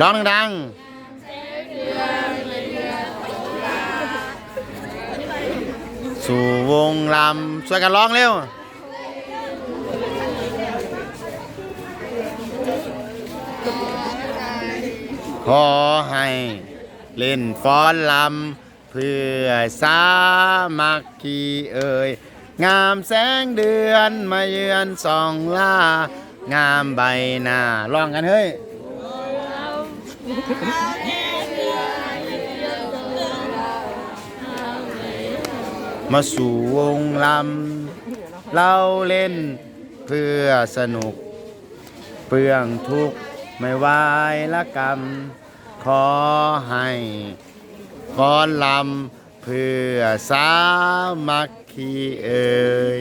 ร้องดังๆ สู่วงลำช่วยกันร้องเร็ว ขอให้เล่นฟ้อนลำเพื่อสามัคคีเอ่ยงามแสงเดือนมาเยือนสองล่างามใบหน้าร้องกันเฮ้ย มาสู่วงลำเราเล่นเพื่อสนุก เปลืองทุกข์ไม่วายละกรรม ขอให้ฟ้อนลำเพื่อสามัคคีเอ่ย